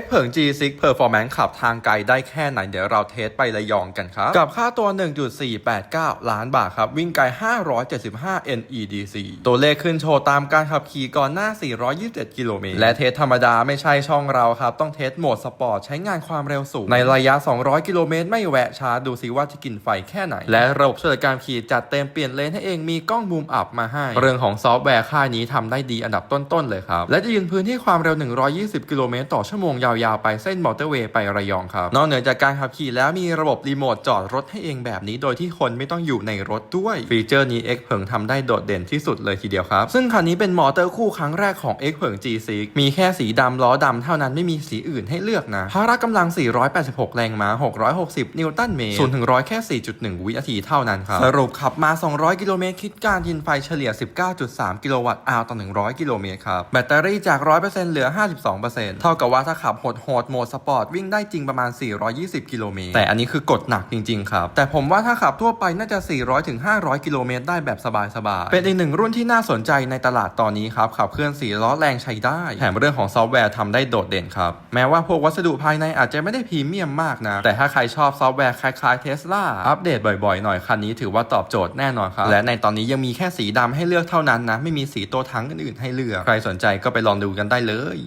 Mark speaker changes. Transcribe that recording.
Speaker 1: X เผิง G6 Performance ขับทางไกลได้แค่ไหน เดี๋ยวเราเทสไประยองกันครับ กับค่าตัว 1.489 ล้านบาทครับ วิ่งไกล 575 NEDC ตัวเลขขึ้นโชว์ตามการขับขี่ก่อนหน้า 427 กิโลเมตร และเทสธรรมดาไม่ใช่ช่องเราครับ ต้องเทสโหมดสปอร์ตใช้งานความเร็วสูง ในระยะ 200 กิโลเมตร ไม่แวะชาร์จดูซิว่าจะกินไฟแค่ไหน และระบบช่วยเหลือการขี่จัดเต็มเปลี่ยนเลนให้เองมีกล้องบูมอัพมาให้ เรื่องของซอฟต์แวร์ค่ายนี้ทำได้ดีอันดับต้นๆเลยครับและจะยืนพื้นที่ความเร็ว 120 กิโลเมตรต่อชั่วโมงยาวๆไปเส้นมอเตอร์เวย์ไประยองครับ นอกเหนือจากการขับขี่แล้วมีระบบรีโมทจอดรถให้เองแบบนี้ โดยที่คนไม่ต้องอยู่ในรถด้วย ฟีเจอร์นี้ X เผิงทำได้โดดเด่นที่สุดเลยทีเดียวครับ ซึ่งคันนี้เป็นมอเตอร์คู่ครั้งแรกของ X เผิง G6 มีแค่สีดำล้อดำเท่านั้นไม่มีสีอื่นให้เลือกนะพละกำลัง 486 แรงม้า 660 นิวตันเมตร0ถึง100แค่ 4.1 วินาทีเท่านั้นครับ สรุปขับมา 200 กิโลเมตร คิดการกินไฟเฉลี่ย 19.3 กิโลวัตต์อาวต่อ 100 กิโลเมตรครับ แบตเตอรี่จาก 100%เหลือ 52%เท่ากับว่าถ้าขับโหดๆโหมดสปอร์ตวิ่งได้จริงประมาณ 420 กิโลเมตร แต่อันนี้คือกดหนักจริง ๆ ครับ แต่ผมว่าถ้าขับทั่วไปน่าจะ 400ถึง500 กิโลเมตรได้แบบสบายๆ เป็นอีกหนึ่งรุ่นที่น่าสนใจในตลาดตอนนี้ครับ ขับเคลื่อน4ล้อแรงใช้ได้ แถมเรื่องของซอฟต์แวร์ทำได้โดดเด่นครับ แม้ว่าพวกวัสดุภายในอาจจะไม่ได้พรีเมียมมากนะ แต่ถ้าใครชอบซอฟต์แวร์คล้ายๆเทสลาอัปเดตบ่อยๆ หน่อยคันนี้ถือว่าตอบโจทย์แน่นอนครับ และในตอนนี้ยังมีแค่สีดำให้เลือกเท่านั้นนะ ไม่มีสีตัวทั้งอื่นๆให้เลือก ใครสนใจก็ไปลองดูกันได้เลย